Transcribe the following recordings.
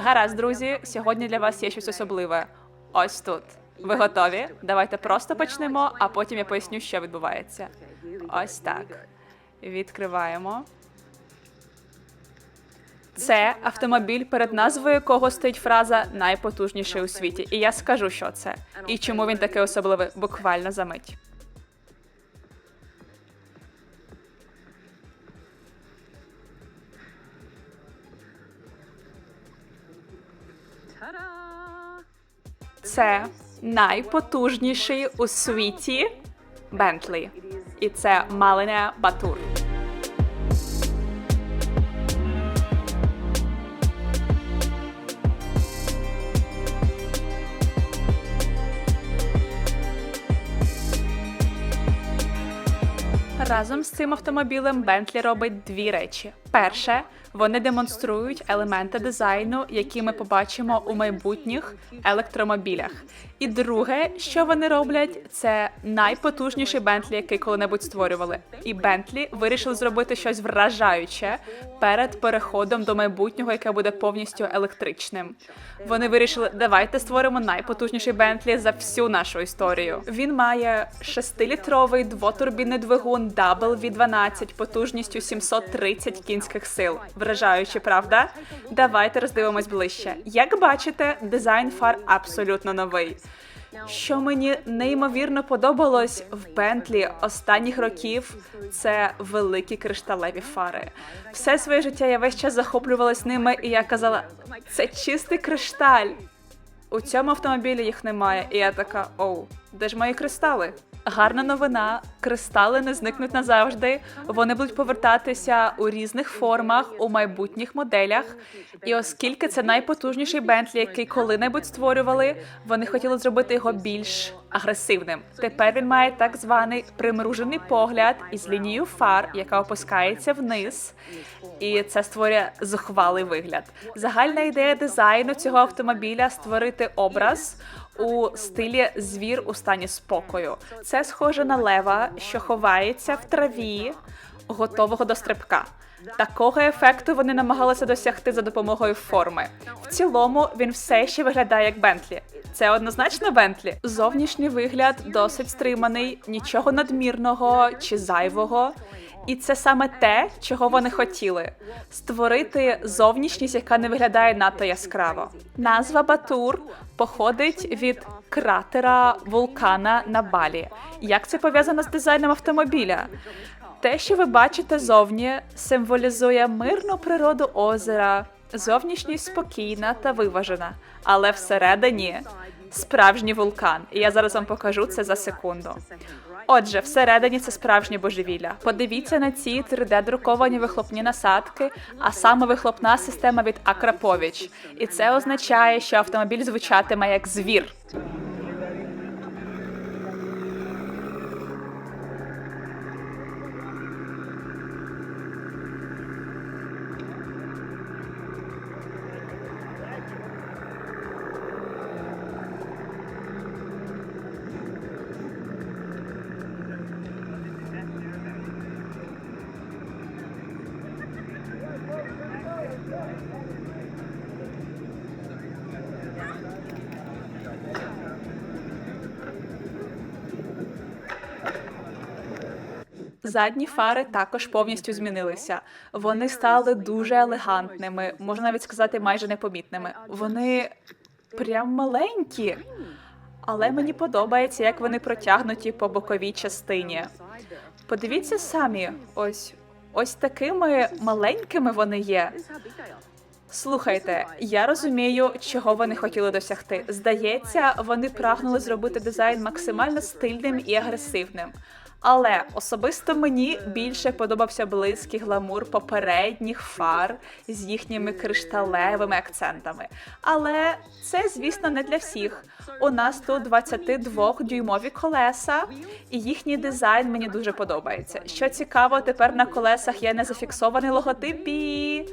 Гаразд, друзі, сьогодні для вас є щось особливе. Ось тут. Ви готові? Давайте просто почнемо, а потім я поясню, що відбувається. Ось так. Відкриваємо. Це автомобіль, перед назвою якого стоїть фраза найпотужніший у світі. І я скажу, що це. І чому він такий особливий буквально за мить. Це найпотужніший у світі Бентлі. І це Малиня Батур. Разом з цим автомобілем Бентлі робить дві речі. Перше, вони демонструють елементи дизайну, які ми побачимо у майбутніх електромобілях. І друге, що вони роблять, це найпотужніший Бентлі, який коли-небудь створювали. І Бентлі вирішили зробити щось вражаюче перед переходом до майбутнього, яке буде повністю електричним. Вони вирішили, давайте створимо найпотужніший Бентлі за всю нашу історію. Він має 6-літровий двотурбінний двигун Double V12 потужністю 730 кінських сил. Вражаюче, правда? Давайте роздивимось ближче. Як бачите, дизайн фар абсолютно новий. Що мені неймовірно подобалось в Бентлі останніх років, це великі кришталеві фари. Все своє життя я весь час захоплювалась ними, і я казала, це чистий кришталь. У цьому автомобілі їх немає, і я така: оу, де ж мої кристали? Гарна новина, кристали не зникнуть назавжди. Вони будуть повертатися у різних формах у майбутніх моделях. І оскільки це найпотужніший Бентлі, який коли-небудь створювали, вони хотіли зробити його більш агресивним. Тепер він має так званий примружений погляд із лінією фар, яка опускається вниз, і це створює зухвалий вигляд. Загальна ідея дизайну цього автомобіля створити образ у стилі звір у стані спокою. Це схоже на лева, що ховається в траві, готового до стрибка. Такого ефекту вони намагалися досягти за допомогою форми. В цілому він все ще виглядає як Бентлі. Це однозначно Бентлі. Зовнішній вигляд досить стриманий, нічого надмірного чи зайвого. І це саме те, чого вони хотіли: створити зовнішність, яка не виглядає надто яскраво. Назва Батур походить від кратера вулкана на Балі. Як це пов'язано з дизайном автомобіля? Те, що ви бачите зовні, символізує мирну природу озера, зовнішність спокійна та виважена, але всередині справжній вулкан. І я зараз вам покажу це за секунду. Отже, всередині це справжнє божевілля. Подивіться на ці 3D-друковані вихлопні насадки, а саме вихлопна система від Акрапович. І це означає, що автомобіль звучатиме як звір. Задні фари також повністю змінилися. Вони стали дуже елегантними, можна навіть сказати, майже непомітними. Вони прям маленькі. Але мені подобається, як вони протягнуті по боковій частині. Подивіться самі, ось ось такими маленькими вони є. Слухайте, я розумію, чого вони хотіли досягти. Здається, вони прагнули зробити дизайн максимально стильним і агресивним. Але особисто мені більше подобався близький гламур попередніх фар з їхніми кришталевими акцентами. Але це, звісно, не для всіх. У нас тут 22-дюймові колеса, і їхній дизайн мені дуже подобається. Що цікаво, тепер на колесах є не зафіксований логотип і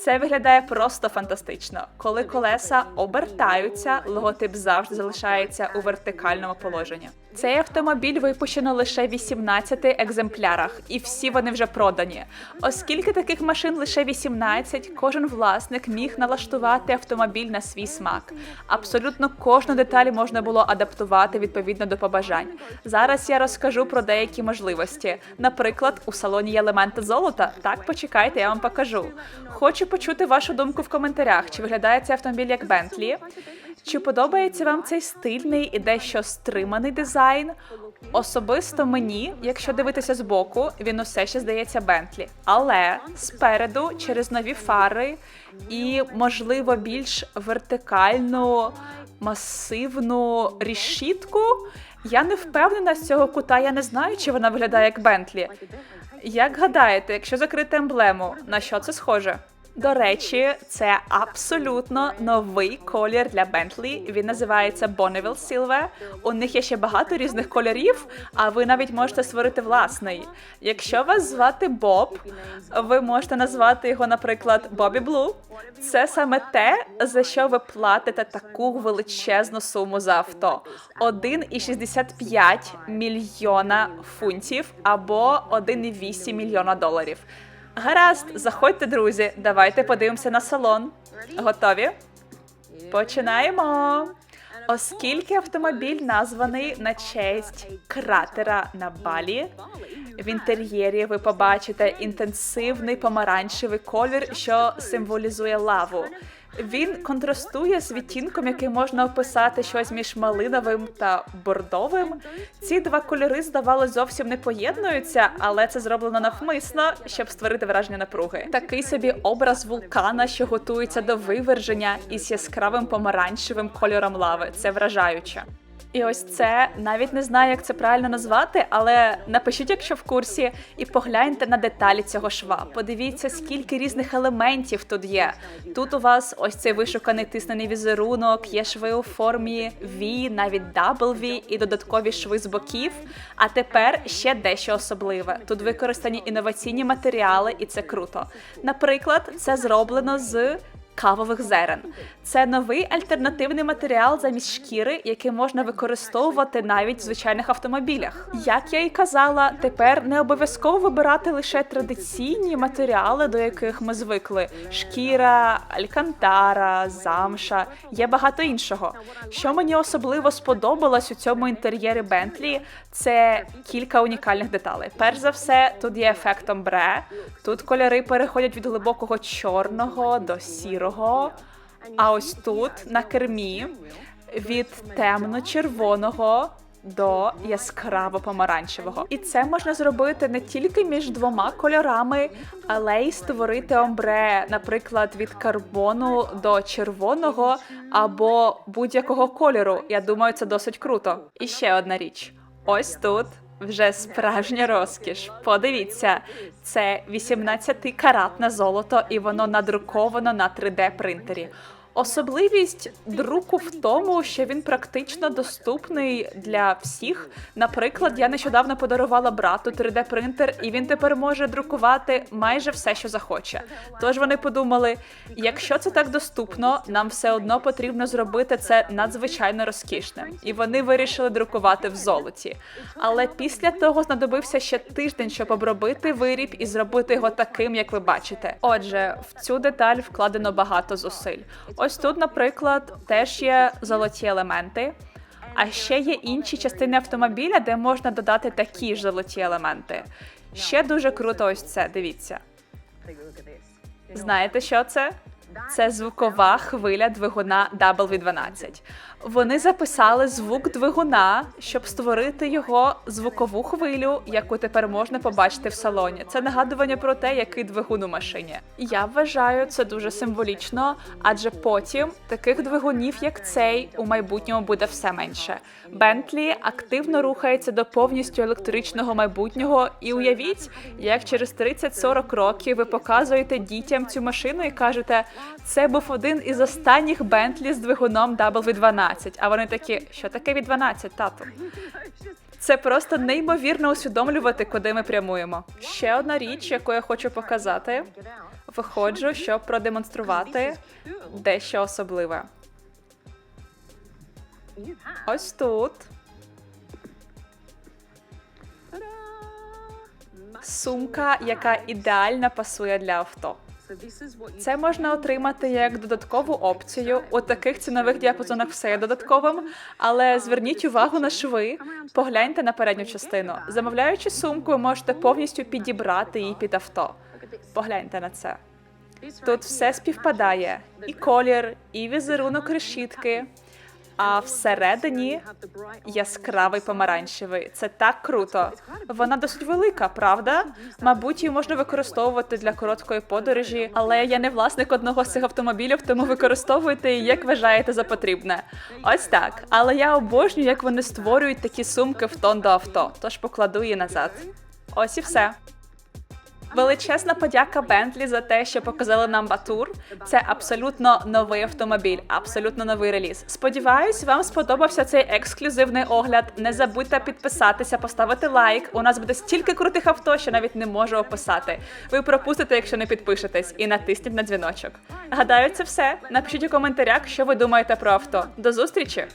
це виглядає просто фантастично. Коли колеса обертаються, логотип завжди залишається у вертикальному положенні. Цей автомобіль випущено лише в 18 екземплярах, і всі вони вже продані. Оскільки таких машин лише 18, кожен власник міг налаштувати автомобіль на свій смак. Абсолютно кожну деталь можна було адаптувати відповідно до побажань. Зараз я розкажу про деякі можливості. Наприклад, у салоні є елементи золота. Так, почекайте, я вам покажу. Хочу почути вашу думку в коментарях. Чи виглядає цей автомобіль як Бентлі? Чи подобається вам цей стильний і дещо стриманий дизайн? Особисто мені, якщо дивитися збоку, він усе ще здається Бентлі. Але спереду, через нові фари і, можливо, більш вертикальну, масивну рішітку, я не впевнена з цього кута, я не знаю, чи вона виглядає як Бентлі. Як гадаєте, якщо закрити емблему, на що це схоже? До речі, це абсолютно новий колір для Bentley. Він називається Bonneville Silver. У них є ще багато різних кольорів, а ви навіть можете створити власний. Якщо вас звати Боб, ви можете назвати його, наприклад, Bobby Blue. Це саме те, за що ви платите таку величезну суму за авто: 1,65 мільйона фунтів або 1,8 мільйона доларів. Гаразд, заходьте, друзі. Давайте подивимося на салон. Готові? Починаємо. Оскільки автомобіль названий на честь кратера на Балі, в інтер'єрі ви побачите інтенсивний помаранчевий колір, що символізує лаву. Він контрастує з відтінком, який можна описати щось між малиновим та бордовим. Ці два кольори, здавалось, зовсім не поєднуються, але це зроблено навмисно, щоб створити враження напруги. Такий собі образ вулкана, що готується до виверження із яскравим помаранчевим кольором лави. Це вражаюче. І ось це навіть не знаю, як це правильно назвати, але напишіть, якщо в курсі, і погляньте на деталі цього шва. Подивіться, скільки різних елементів тут є. Тут у вас ось цей вишуканий тиснений візерунок, є шви у формі V, навіть W і додаткові шви з боків. А тепер ще дещо особливе. Тут використані інноваційні матеріали, і це круто. Наприклад, це зроблено з кавових зерен. Це новий альтернативний матеріал замість шкіри, який можна використовувати навіть в звичайних автомобілях. Як я і казала, тепер не обов'язково вибирати лише традиційні матеріали, до яких ми звикли: шкіра, алькантара, замша. Є багато іншого. Що мені особливо сподобалось у цьому інтер'єрі Бентлі, це кілька унікальних деталей. Перш за все, тут є ефект омбре. Тут кольори переходять від глибокого чорного до сірого. А ось тут на кермі від темно-червоного до яскраво помаранчевого. І це можна зробити не тільки між двома кольорами, але й створити омбре, наприклад, від карбону до червоного або будь-якого кольору. Я думаю, це досить круто. І ще одна річ: ось тут. Вже справжня розкіш. Подивіться, це 18-каратне золото, і воно надруковано на 3D принтері. Особливість друку в тому, що він практично доступний для всіх. Наприклад, я нещодавно подарувала брату 3D принтер, і він тепер може друкувати майже все, що захоче. Тож вони подумали: якщо це так доступно, нам все одно потрібно зробити це надзвичайно розкішним. І вони вирішили друкувати в золоті. Але після того знадобився ще тиждень, щоб обробити виріб і зробити його таким, як ви бачите. Отже, в цю деталь вкладено багато зусиль. Ось тут, наприклад, теж є золоті елементи. А ще є інші частини автомобіля, де можна додати такі ж золоті елементи. Ще дуже круто, ось це. Дивіться. Знаєте, що це? Це звукова хвиля двигуна W12. Вони записали звук двигуна, щоб створити його звукову хвилю, яку тепер можна побачити в салоні. Це нагадування про те, який двигун у машині. Я вважаю це дуже символічно, адже потім таких двигунів, як цей, у майбутньому буде все менше. Бентлі активно рухається до повністю електричного майбутнього, і уявіть, як через 30-40 років ви показуєте дітям цю машину і кажете, це був один із останніх Бентлі з двигуном W12. А вони такі, що таке від 12, тато? Це просто неймовірно усвідомлювати, куди ми прямуємо. Ще одна річ, яку я хочу показати, виходжу, щоб продемонструвати дещо особливе. Ось тут. Сумка, яка ідеально пасує для авто. Це можна отримати як додаткову опцію. У таких цінових діапазонах все є додатковим, але зверніть увагу на шви, погляньте на передню частину. Замовляючи сумку, ви можете повністю підібрати її під авто. Погляньте на це. Тут все співпадає: і колір, і візерунок решітки. А всередині яскравий помаранчевий. Це так круто. Вона досить велика, правда? Мабуть, її можна використовувати для короткої подорожі, але я не власник одного з цих автомобілів, тому використовуйте її, як вважаєте за потрібне. Ось так. Але я обожнюю, як вони створюють такі сумки в тон до авто, тож покладу її назад. Ось і все. Величезна подяка Бентлі за те, що показали нам Батур. Це абсолютно новий автомобіль, абсолютно новий реліз. Сподіваюсь, вам сподобався цей ексклюзивний огляд. Не забудьте підписатися, поставити лайк. У нас буде стільки крутих авто, що навіть не можу описати. Ви пропустите, якщо не підпишетесь, і натисніть на дзвіночок. Гадаю, це все. Напишіть у коментарях, що ви думаєте про авто. До зустрічі!